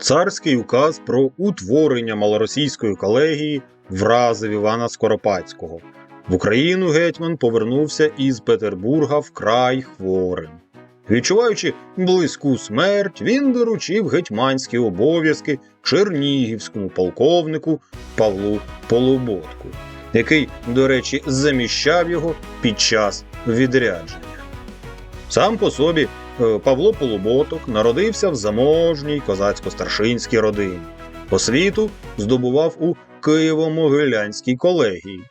Царський указ про утворення малоросійської колегії вразив Івана Скоропадського. В Україну гетьман повернувся із Петербурга вкрай хворим. Відчуваючи близьку смерть, він доручив гетьманські обов'язки чернігівському полковнику Павлу Полуботку, який, до речі, заміщав його під час відрядження. Сам по собі Павло Полуботок народився в заможній козацько-старшинській родині. Освіту здобував у Києво-Могилянській колегії.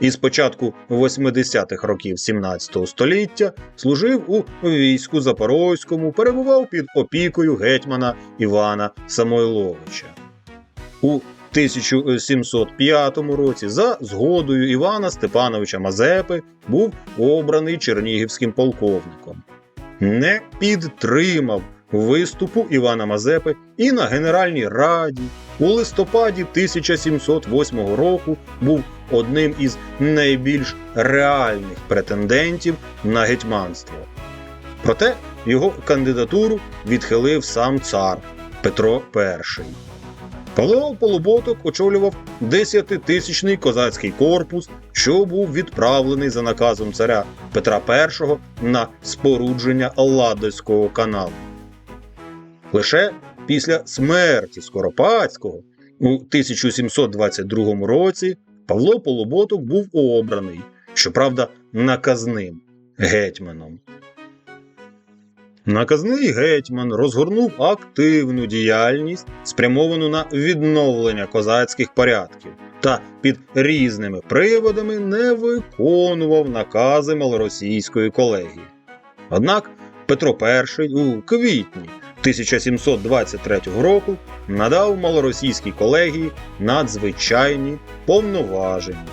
І з початку 80-х років 17 століття служив у війську Запорозькому, перебував під опікою гетьмана Івана Самойловича. У 1705 році за згодою Івана Степановича Мазепи був обраний чернігівським полковником. Не підтримав виступу Івана Мазепи і на Генеральній Раді у листопаді 1708 року був одним із найбільш реальних претендентів на гетьманство. Проте його кандидатуру відхилив сам цар Петро І. Павло Полуботок очолював 10-тисячний козацький корпус, що був відправлений за наказом царя Петра І на спорудження Ладозького каналу. Лише після смерті Скоропадського у 1722 році Павло Полуботок був обраний, щоправда, наказним гетьманом. Наказний гетьман розгорнув активну діяльність, спрямовану на відновлення козацьких порядків, та під різними приводами не виконував накази малоросійської колегії. Однак Петро І у квітні 1723 року надав малоросійській колегії надзвичайні повноваження.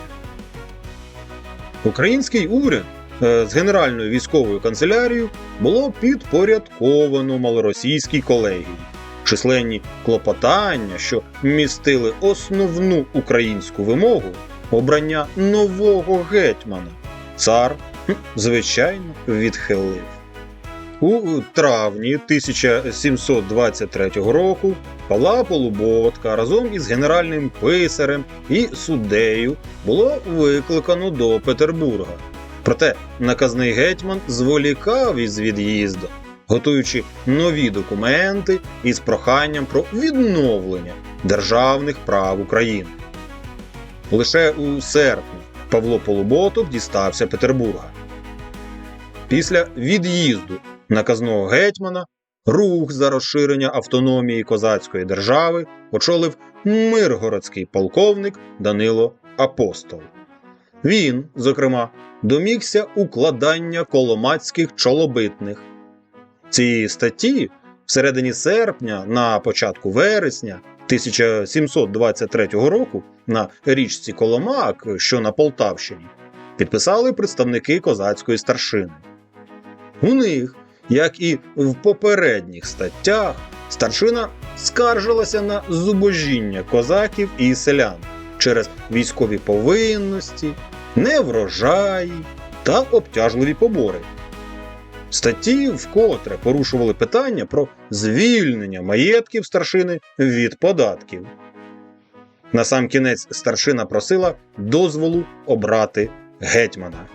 Український уряд з Генеральною військовою канцелярією було підпорядковано малоросійській колегії. Численні клопотання, що містили основну українську вимогу обрання нового гетьмана, цар, звичайно, відхилив. У травні 1723 року Павла Полуботка разом із генеральним писарем і суддею було викликано до Петербурга. Проте наказний гетьман зволікав із від'їздом, готуючи нові документи із проханням про відновлення державних прав України. Лише у серпні Павло Полуботок дістався Петербурга. Після від'їзду наказного гетьмана рух за розширення автономії козацької держави очолив миргородський полковник Данило Апостол. Він, зокрема, домігся укладання коломацьких чолобитних. Ці статті всередині серпня на початку вересня 1723 року на річці Коломак, що на Полтавщині, підписали представники козацької старшини. У них як і в попередніх статтях, старшина скаржилася на зубожіння козаків і селян через військові повинності, неврожаї та обтяжливі побори. Статті вкотре порушували питання про звільнення маєтків старшини від податків. На сам кінець старшина просила дозволу обрати гетьмана.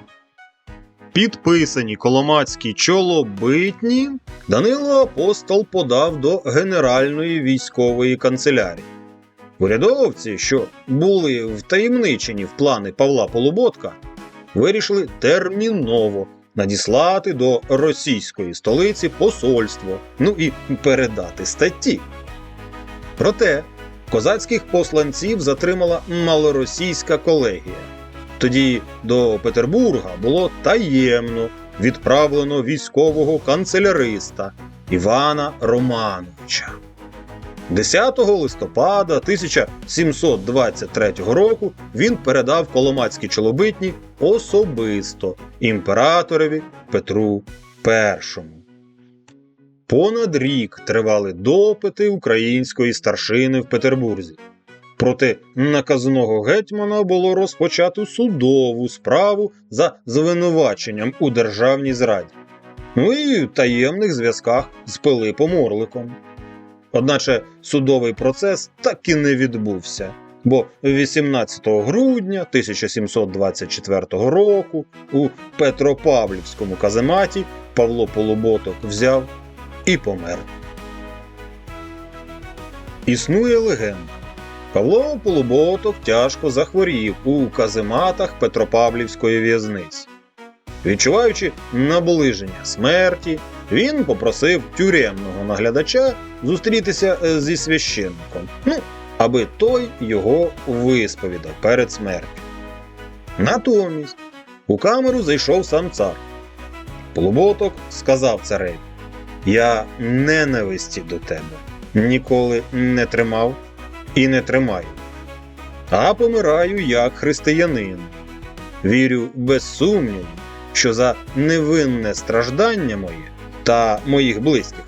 Підписані коломацькі чолобитні Данило Апостол подав до Генеральної військової канцелярії. Урядовці, що були втаємничені в плани Павла Полуботка, вирішили терміново надіслати до російської столиці посольство, ну і передати статті. Проте козацьких посланців затримала малоросійська колегія. Тоді до Петербурга було таємно відправлено військового канцеляриста Івана Романовича. 10 листопада 1723 року він передав Коломацькі чолобитні особисто імператорові Петру І. Понад рік тривали допити української старшини в Петербурзі. Проти наказного гетьмана було розпочато судову справу за звинуваченням у державній зраді, ну і таємних зв'язках з Пилипом Орликом. Одначе судовий процес так і не відбувся. Бо 18 грудня 1724 року у Петропавлівському казематі Павло Полуботок взяв і помер. Існує легенда. Павло Полуботок тяжко захворів у казематах Петропавлівської в'язниці. Відчуваючи наближення смерті, він попросив тюремного наглядача зустрітися е, зі священником, ну, аби той його висповідав перед смертю. Натомість у камеру зайшов сам цар. Полуботок сказав цареві: Я ненависті до тебе ніколи не тримав і не тримаю, а помираю як християнин. Вірю без сумніву, що за невинне страждання моє та моїх близьких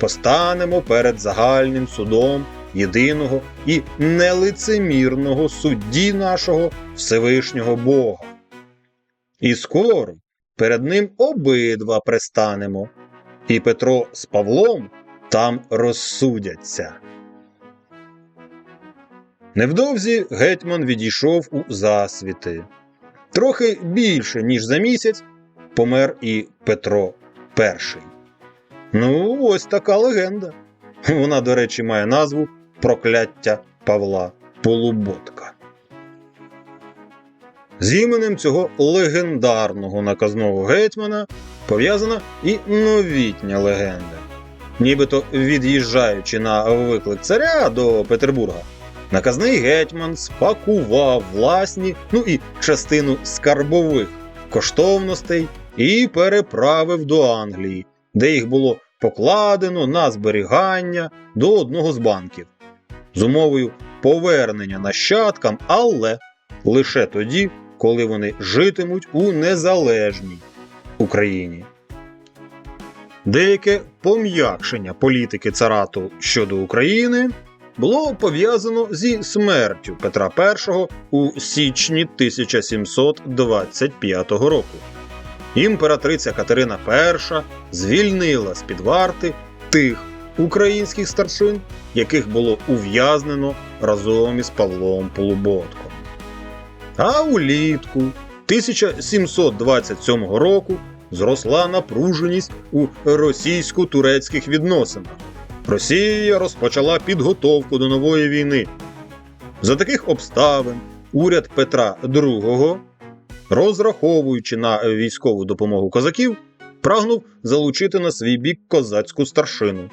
постанемо перед загальним судом єдиного і нелицемірного судді нашого Всевишнього Бога. І скоро перед ним обидва пристанемо, і Петро з Павлом там розсудяться. Невдовзі гетьман відійшов у засвіти. Трохи більше, ніж за місяць, помер і Петро І. Ну, ось така легенда. Вона, до речі, має назву Прокляття Павла Полуботка. З іменем цього легендарного наказного гетьмана пов'язана і новітня легенда. Нібито від'їжджаючи на виклик царя до Петербурга, наказний гетьман спакував власні, ну і частину скарбових коштовностей і переправив до Англії, де їх було покладено на зберігання до одного з банків з умовою повернення нащадкам, але лише тоді, коли вони житимуть у незалежній Україні. Деяке пом'якшення політики царату щодо України було пов'язано зі смертю Петра І у січні 1725 року. Імператриця Катерина І звільнила з під варти тих українських старшин, яких було ув'язнено разом із Павлом Полуботком. А улітку 1727 року зросла напруженість у російсько-турецьких відносинах. Росія розпочала підготовку до нової війни. За таких обставин уряд Петра II, розраховуючи на військову допомогу козаків, прагнув залучити на свій бік козацьку старшину.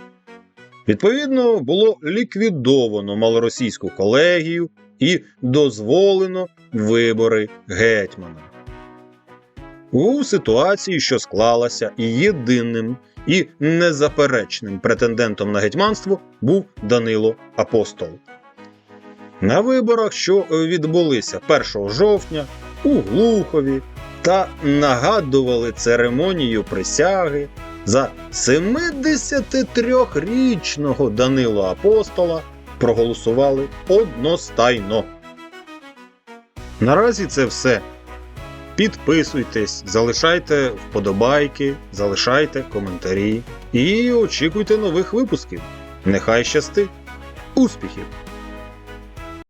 Відповідно, було ліквідовано малоросійську колегію і дозволено вибори гетьмана. У ситуації, що склалася, єдиним і незаперечним претендентом на гетьманство був Данило Апостол. На виборах, що відбулися 1 жовтня у Глухові та нагадували церемонію присяги за 73-річного Данило Апостола, проголосували одностайно. Наразі це все. Підписуйтесь, залишайте вподобайки, залишайте коментарі і очікуйте нових випусків. Нехай щастить! Успіхів!